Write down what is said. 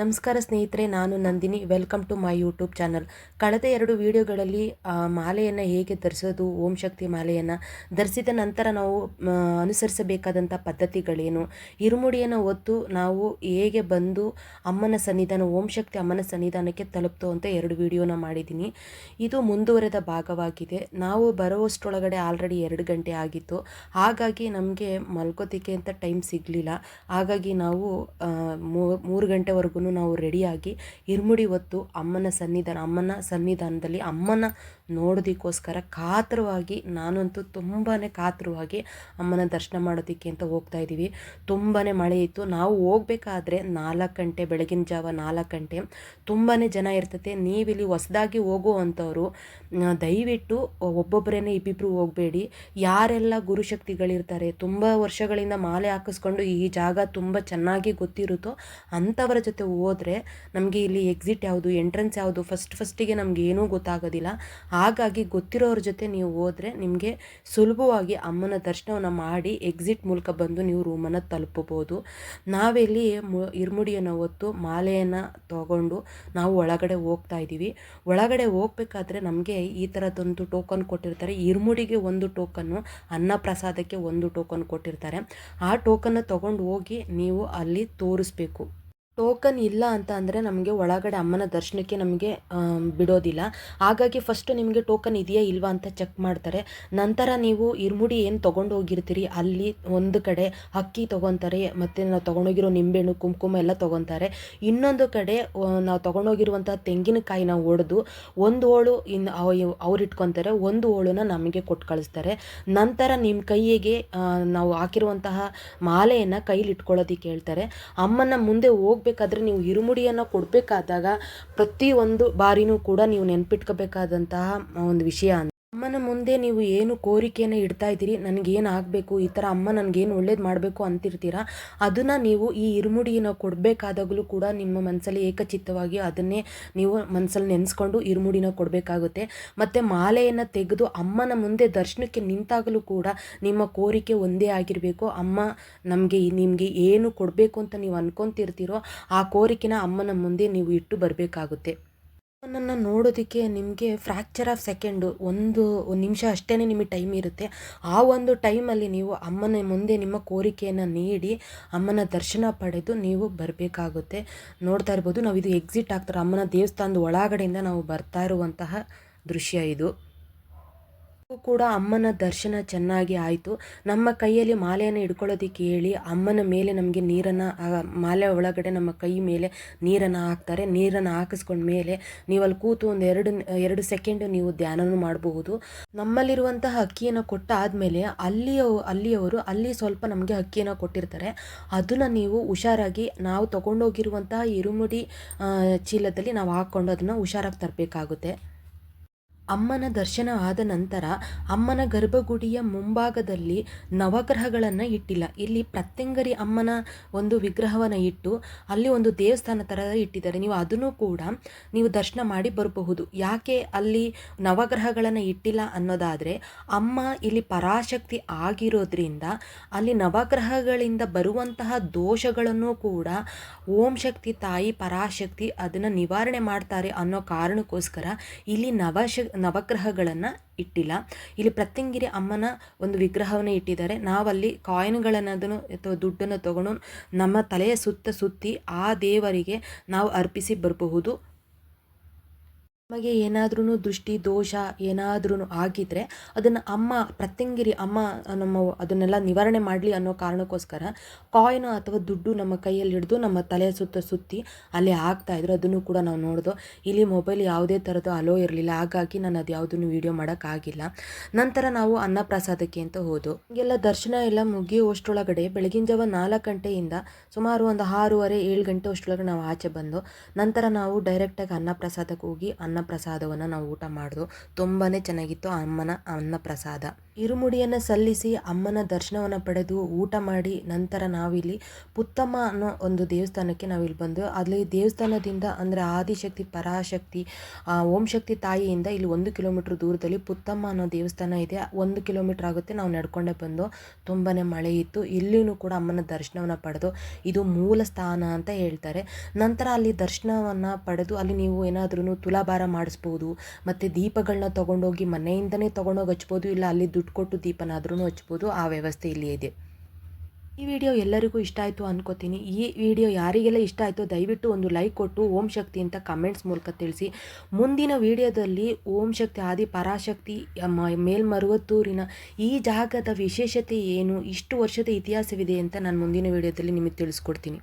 ನಮಸ್ಕಾರ ಸ್ನೇಹಿತರೆ, ನಾನು Nandini. Welcome to my YouTube channel ಕಳೆದ ಎರಡು ವಿಡಿಯೋಗಳಲ್ಲಿ ಮಾಲೆಯನ್ನು ಹೇಗೆ ಧರಿಸೋದು, ಓಂ ಶಕ್ತಿ ಮಾಲೆಯನ್ನು ಧರಿಸಿದ ನಂತರ ನಾವು ಅನುಸರಿಸಬೇಕಾದಂಥ ಪದ್ಧತಿಗಳೇನು? ಇರುಮುಡಿಯನ್ನು ಹೊತ್ತು ನಾವು ಹೇಗೆ ಬಂದು ಅಮ್ಮನ ಸನ್ನಿಧಾನ, ಓಂ ಶಕ್ತಿ ಅಮ್ಮನ ಸನ್ನಿಧಾನಕ್ಕೆ ತಲುಪ್ತು ಅಂತ ಎರಡು ವಿಡಿಯೋನ ಮಾಡಿದ್ದೀನಿ. ಇದು ಮುಂದುವರೆದ ಭಾಗವಾಗಿದೆ. ನಾವು ಬರುವಷ್ಟರೊಳಗಡೆ ಆಲ್ರೆಡಿ ಎರಡು ಗಂಟೆ ಆಗಿತ್ತು. ಹಾಗಾಗಿ ನಮಗೆ ಮಲ್ಕೋತಿಕೆ ಅಂತ ಟೈಮ್ ಸಿಗಲಿಲ್ಲ. ಹಾಗಾಗಿ ನಾವು ಮೂರು ಗಂಟೆವರೆಗೂ ನಾವು ರೆಡಿಯಾಗಿ ಇರ್ಮುಡಿ ಹೊತ್ತು ಅಮ್ಮನ ಸನ್ನಿಧಾನ ಅಮ್ಮನ ಸನ್ನಿಧಾನದಲ್ಲಿ ಅಮ್ಮನ ನೋಡೋದಕ್ಕೋಸ್ಕರ ಕಾತರವಾಗಿ, ನಾನಂತೂ ತುಂಬಾ ಕಾತರವಾಗಿ ಅಮ್ಮನ ದರ್ಶನ ಮಾಡೋದಕ್ಕೆ ಅಂತ ಹೋಗ್ತಾ ಇದ್ದೀವಿ. ತುಂಬಾ ಮಳೆ ಇತ್ತು. ನಾವು ಹೋಗಬೇಕಾದ್ರೆ ನಾಲ್ಕು ಗಂಟೆ, ಬೆಳಗಿನ ಜಾವ ನಾಲ್ಕು ಗಂಟೆ ತುಂಬಾ ಜನ ಇರ್ತದೆ ನೀವಿಲ್ಲಿ ಹೊಸದಾಗಿ ಹೋಗುವಂಥವ್ರು ದಯವಿಟ್ಟು ಒಬ್ಬೊಬ್ಬರೇ ಇಬ್ಬಿಬ್ರು ಹೋಗಬೇಡಿ. ಯಾರೆಲ್ಲ ಗುರುಶಕ್ತಿಗಳಿರ್ತಾರೆ, ತುಂಬ ವರ್ಷಗಳಿಂದ ಮಾಲೆ ಹಾಕಿಸ್ಕೊಂಡು ಈ ಜಾಗ ತುಂಬ ಚೆನ್ನಾಗಿ ಗೊತ್ತಿರುತ್ತೋ ಅಂಥವರ ಜೊತೆ ಹೋದರೆ ನಮಗೆ ಇಲ್ಲಿ ಎಕ್ಸಿಟ್ ಯಾವುದು ಎಂಟ್ರೆನ್ಸ್ ಯಾವುದು ಫಸ್ಟ್ ಫಸ್ಟಿಗೆ ನಮ್ಗೆ ಏನೂ ಗೊತ್ತಾಗೋದಿಲ್ಲ. ಹಾಗಾಗಿ ಗೊತ್ತಿರೋರ ಜೊತೆ ನೀವು ಹೋದರೆ ನಿಮಗೆ ಸುಲಭವಾಗಿ ಅಮ್ಮನ ದರ್ಶನವನ್ನು ಮಾಡಿ ಎಕ್ಸಿಟ್ ಮೂಲಕ ಬಂದು ನೀವು ರೂಮನ್ನು ತಲುಪಬಹುದು. ನಾವಿಲ್ಲಿ ಇರ್ಮುಡಿಯನ್ನು ಹೊತ್ತು ಮಾಲೆಯನ್ನು ತಗೊಂಡು ನಾವು ಒಳಗಡೆ ಹೋಗ್ತಾ ಇದ್ದೀವಿ. ಒಳಗಡೆ ಹೋಗ್ಬೇಕಾದ್ರೆ ನಮಗೆ ಈ ಥರದೊಂದು ಟೋಕನ್ ಕೊಟ್ಟಿರ್ತಾರೆ. ಇರ್ಮುಡಿಗೆ ಒಂದು ಟೋಕನ್ನು ಅನ್ನ ಪ್ರಸಾದಕ್ಕೆ ಒಂದು ಟೋಕನ್ ಕೊಟ್ಟಿರ್ತಾರೆ. ಆ ಟೋಕನ್ನ ತಗೊಂಡು ಹೋಗಿ ನೀವು ಅಲ್ಲಿ ತೋರಿಸ್ಬೇಕು. ಟೋಕನ್ ಇಲ್ಲ ಅಂತ ಅಂದರೆ ನಮಗೆ ಒಳಗಡೆ ಅಮ್ಮನ ದರ್ಶನಕ್ಕೆ ನಮಗೆ ಬಿಡೋದಿಲ್ಲ. ಹಾಗಾಗಿ ಫಸ್ಟು ನಿಮಗೆ ಟೋಕನ್ ಇದೆಯಾ ಇಲ್ವಾ ಅಂತ ಚೆಕ್ ಮಾಡ್ತಾರೆ. ನಂತರ ನೀವು ಇರ್ಮುಡಿ ಏನು ತೊಗೊಂಡು ಹೋಗಿರ್ತೀರಿ? ಅಲ್ಲಿ ಒಂದು ಕಡೆ ಅಕ್ಕಿ ತೊಗೊತಾರೆ, ಮತ್ತು ನಾವು ತೊಗೊಂಡೋಗಿರೋ ನಿಂಬೆಹಣ್ಣು, ಕುಂಕುಮ ಎಲ್ಲ ತೊಗೊತಾರೆ. ಇನ್ನೊಂದು ಕಡೆ ನಾವು ತೊಗೊಂಡೋಗಿರುವಂಥ ತೆಂಗಿನಕಾಯಿನ ಒಡೆದು ಒಂದು ಹೋಳು ಇನ್ನು ಅವ್ರು ಇಟ್ಕೊತಾರೆ, ಒಂದು ಹೋಳನ್ನ ನಮಗೆ ಕೊಟ್ಟು ಕಳಿಸ್ತಾರೆ. ನಂತರ ನಿಮ್ಮ ಕೈಯಿಗೆ ನಾವು ಹಾಕಿರುವಂತಹ ಮಾಲೆಯನ್ನು ಕೈಲಿ ಇಟ್ಕೊಳ್ಳೋದಕ್ಕೆ ಹೇಳ್ತಾರೆ. ಅಮ್ಮನ ಮುಂದೆ ಹೋಗ್ಬೇಕಾದ್ರೆ ನೀವು ಇರುಮುಡಿಯನ್ನು ಕೊಡಬೇಕಾದಾಗ ಪ್ರತಿಯೊಂದು ಬಾರಿನೂ ಕೂಡ ನೀವು ನೆನ್ಪಿಟ್ಕೋಬೇಕಾದಂತಹ ಒಂದು ವಿಷಯ ಅಮ್ಮನ ಮುಂದೆ ನೀವು ಏನು ಕೋರಿಕೆಯನ್ನು ಇಡ್ತಾ ಇದ್ದೀರಿ, ನನಗೇನು ಆಗಬೇಕು, ಈ ಥರ ಅಮ್ಮ ನನಗೇನು ಒಳ್ಳೇದು ಮಾಡಬೇಕು ಅಂತಿರ್ತೀರ? ಅದನ್ನು ನೀವು ಈ ಇರುಮುಡಿಯನ್ನು ಕೊಡಬೇಕಾದಾಗಲೂ ಕೂಡ ನಿಮ್ಮ ಮನಸ್ಸಲ್ಲಿ ಏಕಚಿತ್ತವಾಗಿ ಅದನ್ನೇ ನೀವು ಮನಸ್ಸಲ್ಲಿ ನೆನೆಸ್ಕೊಂಡು ಇರುಮುಡಿನ ಕೊಡಬೇಕಾಗುತ್ತೆ. ಮತ್ತು ಮಾಲೆಯನ್ನು ತೆಗೆದು ಅಮ್ಮನ ಮುಂದೆ ದರ್ಶನಕ್ಕೆ ನಿಂತಾಗಲೂ ಕೂಡ ನಿಮ್ಮ ಕೋರಿಕೆ ಒಂದೇ ಆಗಿರಬೇಕು. ಅಮ್ಮ ನಮಗೆ ನಿಮಗೆ ಏನು ಕೊಡಬೇಕು ಅಂತ ನೀವು ಅನ್ಕೊತಿರ್ತೀರೋ, ಆ ಕೋರಿಕೆನ ಅಮ್ಮನ ಮುಂದೆ ನೀವು ಇಟ್ಟು ಬರಬೇಕಾಗುತ್ತೆ. ನನ್ನನ್ನು ನೋಡೋದಕ್ಕೆ ನಿಮಗೆ ಫ್ರ್ಯಾಕ್ಚರ್ ಆಫ್ ಸೆಕೆಂಡು ಒಂದು ಒಂದು ನಿಮಿಷ ಅಷ್ಟೇ ನಿಮಗೆ ಟೈಮ್ ಇರುತ್ತೆ. ಆ ಒಂದು ಟೈಮಲ್ಲಿ ನೀವು ಅಮ್ಮನ ಮುಂದೆ ನಿಮ್ಮ ಕೋರಿಕೆಯನ್ನು ನೀಡಿ, ಅಮ್ಮನ ದರ್ಶನ ಪಡೆದು ನೀವು ಬರಬೇಕಾಗುತ್ತೆ. ನೋಡ್ತಾ ಇರ್ಬೋದು ನಾವು ಇದು ಎಕ್ಸಿಟ್ ಆಗ್ತಾರೆ ಅಮ್ಮನ ದೇವಸ್ಥಾನದ ಒಳಗಡೆಯಿಂದ ನಾವು ಬರ್ತಾ ಇರುವಂತಹ ದೃಶ್ಯ ಇದು. ಕೂಡ ಅಮ್ಮನ ದರ್ಶನ ಚೆನ್ನಾಗಿ ಆಯಿತು. ನಮ್ಮ ಕೈಯಲ್ಲಿ ಮಾಲೆಯನ್ನು ಹಿಡ್ಕೊಳ್ಳೋದಕ್ಕೆ ಹೇಳಿ ಅಮ್ಮನ ಮೇಲೆ ನಮಗೆ ನೀರನ್ನು ಮಾಲೆ ಒಳಗಡೆ ನಮ್ಮ ಕೈ ಮೇಲೆ ನೀರನ್ನು ಹಾಕ್ತಾರೆ. ನೀರನ್ನು ಹಾಕಿಸ್ಕೊಂಡ ಮೇಲೆ ನೀವು ಅಲ್ಲಿ ಕೂತು ಒಂದು ಎರಡು ಎರಡು ಸೆಕೆಂಡ್ ನೀವು ಧ್ಯಾನನೂ ಮಾಡಬಹುದು. ನಮ್ಮಲ್ಲಿರುವಂತಹ ಅಕ್ಕಿಯನ್ನು ಕೊಟ್ಟಾದಮೇಲೆ ಅಲ್ಲಿಯ, ಅಲ್ಲಿಯವರು ಅಲ್ಲಿ ಸ್ವಲ್ಪ ನಮಗೆ ಅಕ್ಕಿಯನ್ನು ಕೊಟ್ಟಿರ್ತಾರೆ. ಅದನ್ನು ನೀವು ಹುಷಾರಾಗಿ, ನಾವು ತಗೊಂಡೋಗಿರುವಂತಹ ಇರುಮುಡಿ ಚೀಲದಲ್ಲಿ ನಾವು ಹಾಕ್ಕೊಂಡು ಅದನ್ನು ಹುಷಾರಾಗಿ ತರಬೇಕಾಗುತ್ತೆ. ಅಮ್ಮನ ದರ್ಶನ ಆದ ನಂತರ ಅಮ್ಮನ ಗರ್ಭಗುಡಿಯ ಮುಂಭಾಗದಲ್ಲಿ ನವಗ್ರಹಗಳನ್ನು ಇಟ್ಟಿಲ್ಲ. ಇಲ್ಲಿ ಪ್ರತ್ಯಂಗರಿ ಅಮ್ಮನ ಒಂದು ವಿಗ್ರಹವನ್ನು ಇಟ್ಟು ಅಲ್ಲಿ ಒಂದು ದೇವಸ್ಥಾನ ಥರ ಇಟ್ಟಿದ್ದಾರೆ. ನೀವು ಅದನ್ನು ಕೂಡ ನೀವು ದರ್ಶನ ಮಾಡಿ ಬರಬಹುದು. ಯಾಕೆ ಅಲ್ಲಿ ನವಗ್ರಹಗಳನ್ನು ಇಟ್ಟಿಲ್ಲ ಅನ್ನೋದಾದರೆ ಅಮ್ಮ ಇಲ್ಲಿ ಪರಾಶಕ್ತಿ ಆಗಿರೋದ್ರಿಂದ ಅಲ್ಲಿ ನವಗ್ರಹಗಳಿಂದ ಬರುವಂತಹ ದೋಷಗಳನ್ನು ಕೂಡ ಓಂ ಶಕ್ತಿ ತಾಯಿ ಪರಾಶಕ್ತಿ ಅದನ್ನು ನಿವಾರಣೆ ಮಾಡ್ತಾರೆ ಅನ್ನೋ ಕಾರಣಕ್ಕೋಸ್ಕರ ಇಲ್ಲಿ ನವಶ ನವಗ್ರಹಗಳನ್ನು ಇಟ್ಟಿಲ್ಲ. ಇಲ್ಲಿ ಪ್ರತ್ಯಂಗಿರಿ ಅಮ್ಮನ ಒಂದು ವಿಗ್ರಹವನ್ನು ಇಟ್ಟಿದ್ದಾರೆ. ನಾವಲ್ಲಿ ಕಾಯಿನ್ಗಳನ್ನು ಅದನ್ನು ಅಥವಾ ದುಡ್ಡನ್ನು ತಗೊಂಡು ನಮ್ಮ ತಲೆಯ ಸುತ್ತ ಸುತ್ತಿ ಆ ದೇವರಿಗೆ ನಾವು ಅರ್ಪಿಸಿ ಬರಬಹುದು. ನಮಗೆ ಏನಾದ್ರೂ ದೃಷ್ಟಿ, ದೋಷ ಏನಾದ್ರೂ ಆಗಿದ್ರೆ ಅದನ್ನು ಅಮ್ಮ, ಪ್ರತ್ಯಂಗಿರಿ ಅಮ್ಮ ನಮ್ಮ ಅದನ್ನೆಲ್ಲ ನಿವಾರಣೆ ಮಾಡಲಿ ಅನ್ನೋ ಕಾರಣಕ್ಕೋಸ್ಕರ ಕಾಯಿನ್ ಅಥವಾ ದುಡ್ಡು ನಮ್ಮ ಕೈಯಲ್ಲಿ ಹಿಡಿದು ನಮ್ಮ ತಲೆಯ ಸುತ್ತ ಸುತ್ತಿ ಅಲ್ಲಿ ಹಾಕ್ತಾ ಇದ್ರು, ಅದನ್ನು ಕೂಡ ನಾವು ನೋಡ್ದೋ. ಇಲ್ಲಿ ಮೊಬೈಲ್ ಯಾವುದೇ ಥರದ ಅಲೋ ಇರಲಿಲ್ಲ. ಹಾಗಾಗಿ ನಾನು ಅದು ಯಾವುದನ್ನು ವೀಡಿಯೋ ಮಾಡೋಕ್ಕಾಗಿಲ್ಲ. ನಂತರ ನಾವು ಅನ್ನಪ್ರಸಾದಕ್ಕೆ ಅಂತ ಹೋದು. ಹೀಗೆಲ್ಲ ದರ್ಶನ ಎಲ್ಲ ಮುಗಿಯುವಷ್ಟರೊಳಗಡೆ ಬೆಳಗಿನ ಜಾವ ನಾಲ್ಕು ಗಂಟೆಯಿಂದ ಸುಮಾರು ಒಂದು ಆರೂವರೆ, ಏಳು ಗಂಟೆ ಅಷ್ಟರೊಳಗೆ ನಾವು ಆಚೆ ಬಂದು ನಂತರ ನಾವು ಡೈರೆಕ್ಟಾಗಿ ಅನ್ನಪ್ರಸಾದಕ್ಕೆ ಹೋಗಿ ಅನ್ನಪ್ರಸಾದವನ್ನು ನಾವು ಊಟ ಮಾಡಿದ್ವು ತುಂಬಾ ಚೆನ್ನಾಗಿತ್ತು ಅಮ್ಮನ ಅನ್ನಪ್ರಸಾದ ಇರುಮುಡಿಯನ್ನು ಸಲ್ಲಿಸಿ ಅಮ್ಮನ ದರ್ಶನವನ್ನು ಪಡೆದು ಊಟ ಮಾಡಿ ನಂತರ ನಾವಿಲ್ಲಿ ಪುತ್ತಮ್ಮ ಅನ್ನೋ ಒಂದು ದೇವಸ್ಥಾನಕ್ಕೆ ನಾವಿಲ್ಲಿ ಬಂದು ಅಲ್ಲಿ ದೇವಸ್ಥಾನದಿಂದ ಅಂದರೆ ಆದಿಶಕ್ತಿ, ಪರಾಶಕ್ತಿ ಓಂ ಶಕ್ತಿ ತಾಯಿಯಿಂದ ಇಲ್ಲಿ ಒಂದು ಕಿಲೋಮೀಟ್ರ್ ದೂರದಲ್ಲಿ ಪುತ್ತಮ್ಮ ಅನ್ನೋ ದೇವಸ್ಥಾನ ಇದೆ. ಒಂದು ಕಿಲೋಮೀಟ್ರ್ ಆಗುತ್ತೆ. ನಾವು ನಡ್ಕೊಂಡೇ ಬಂದು ತುಂಬಾ ಮಳೆ ಇತ್ತು. ಇಲ್ಲಿನೂ ಕೂಡ ಅಮ್ಮನ ದರ್ಶನವನ್ನು ಪಡೆದು ಇದು ಮೂಲ ಸ್ಥಾನ ಅಂತ ಹೇಳ್ತಾರೆ. ನಂತರ ಅಲ್ಲಿ ದರ್ಶನವನ್ನು ಪಡೆದು ಅಲ್ಲಿ ನೀವು ಏನಾದ್ರೂ ತುಲಾಭಾರ ಮಾಡಿಸ್ಬೋದು, ಮತ್ತು ದೀಪಗಳನ್ನ ತೊಗೊಂಡೋಗಿ ಮನೆಯಿಂದನೇ ತೊಗೊಂಡೋಗಿ ಹಚ್ಬೋದು, ಇಲ್ಲ ಅಲ್ಲಿ ದುಡ್ಡು ಕೊಟ್ಟು ದೀಪನಾದ್ರೂ ಹಚ್ಬೋದು. ಆ ವ್ಯವಸ್ಥೆ ಇಲ್ಲಿ ಇದೆ. ಈ ವಿಡಿಯೋ ಎಲ್ಲರಿಗೂ ಇಷ್ಟ ಆಯಿತು ಅನ್ಕೋತೀನಿ. ಈ ವಿಡಿಯೋ ಯಾರಿಗೆಲ್ಲ ಇಷ್ಟ ಆಯಿತು ದಯವಿಟ್ಟು ಒಂದು ಲೈಕ್ ಕೊಟ್ಟು, ಓಂ ಶಕ್ತಿ ಅಂತ ಕಮೆಂಟ್ಸ್ ಮೂಲಕ ತಿಳಿಸಿ. ಮುಂದಿನ ವಿಡಿಯೋದಲ್ಲಿ ಓಂ ಶಕ್ತಿ, ಆದಿ ಪರಾಶಕ್ತಿ ಮೇಲ್ಮರುವತ್ತೂರಿನ ಈ ಜಾಗದ ವಿಶೇಷತೆ ಏನು, ಇಷ್ಟು ವರ್ಷದ ಇತಿಹಾಸವಿದೆ ಅಂತ ನಾನು ಮುಂದಿನ ವಿಡಿಯೋದಲ್ಲಿ ನಿಮಗೆ ತಿಳಿಸ್ಕೊಡ್ತೀನಿ.